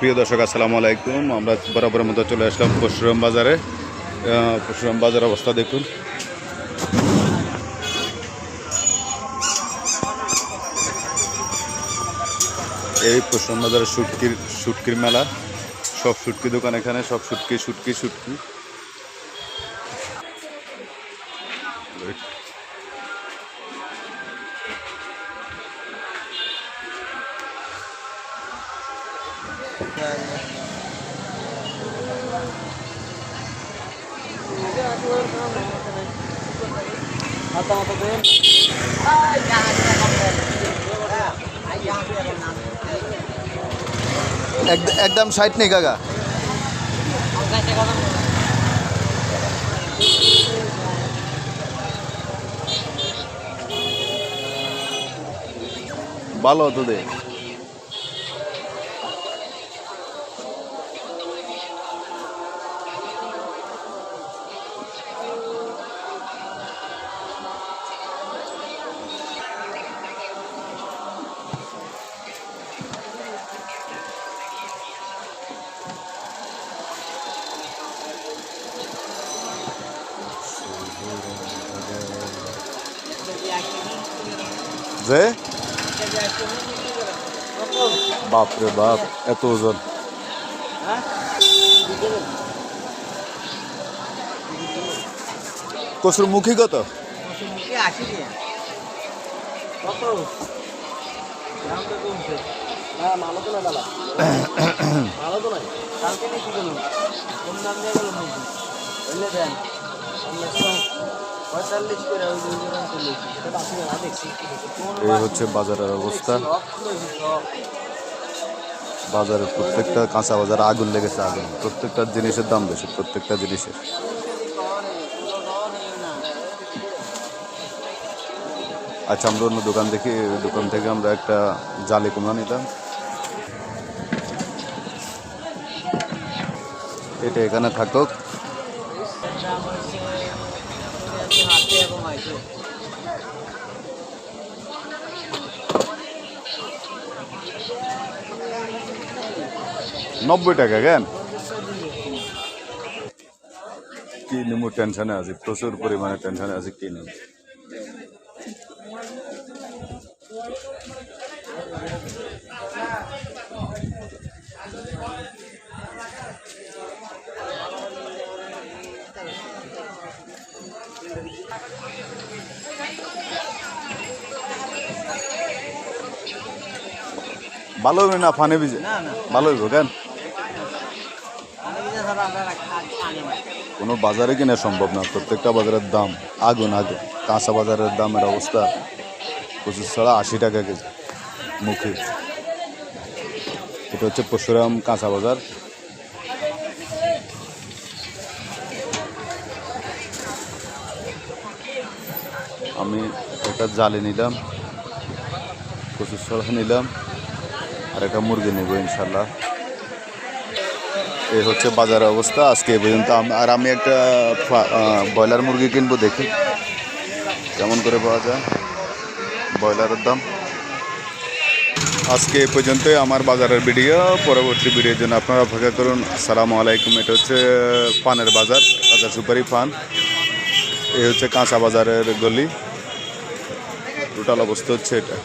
প্রিয় দর্শক, আসসালামু আলাইকুম। আমরা বরাবরের মতো চলে আসলাম পরশুরাম বাজারে। পরশুরাম বাজার অবস্থা দেখুন। এই পরশুরাম বাজারে সুটকির সুটকির মেলা। সব সুটকি দোকান এখানে, সব সুটকি সুটকি সুটকি। এক- একদম ষাট নেই কাকা। ভালো হতো দে। যে বাপ রে বাপ এত ওজন কসুর মুখী কত পঁয়তাল্লিশ এই হচ্ছে বাজারের অবস্থা। বাজারের প্রত্যেকটা কাঁচা বাজারে আগুন লেগেছে আগুন। প্রত্যেকটা জিনিসের দাম বেশি, প্রত্যেকটা জিনিসের। আচ্ছা আমরা অন্য দোকান দেখি। দোকান থেকে আমরা একটা জালি কুমড়া নিলাম। এটা এখানে থাকুক। এবং হয়তো নব্বই টাকা কেন? কি নেব? টেনশনে আছি, প্রচুর পরিমাণে টেনশনে আছি, কি নেব? ভালো হবে না ফানে ভিজে না ভালো হইব কেন? কোনো বাজারে কিনা সম্ভব না। প্রত্যেকটা বাজারের দাম আগুন আগুন। কাঁচা বাজারের দামের অবস্থা পঁচিশ ছাড়া আশি টাকা কেজি। মুখে। এটা হচ্ছে পরশুরাম কাঁচা বাজার। আমি একটা জালি নিলাম পঁচিশ ছড়া নিলাম, আর একটা মুরগি নেব ইনশাল্লাহ এই হচ্ছে বাজারের অবস্থা আজকে এই পর্যন্ত। আর আমি একটা ব্রয়লার মুরগি কিনবো দেখি, কেমন করে পাওয়া যায়। ব্রয়লারের দাম। আজকে এ পর্যন্তই আমার বাজারের ভিডিও। পরবর্তী ভিডিওর জন্য আপনারা অপেক্ষা করুন। আসসালামু আলাইকুম। এটা হচ্ছে পানের বাজার কাঁচা সুপারি পান এই হচ্ছে কাঁচা বাজারের গলি। টোটাল অবস্থা হচ্ছে এটা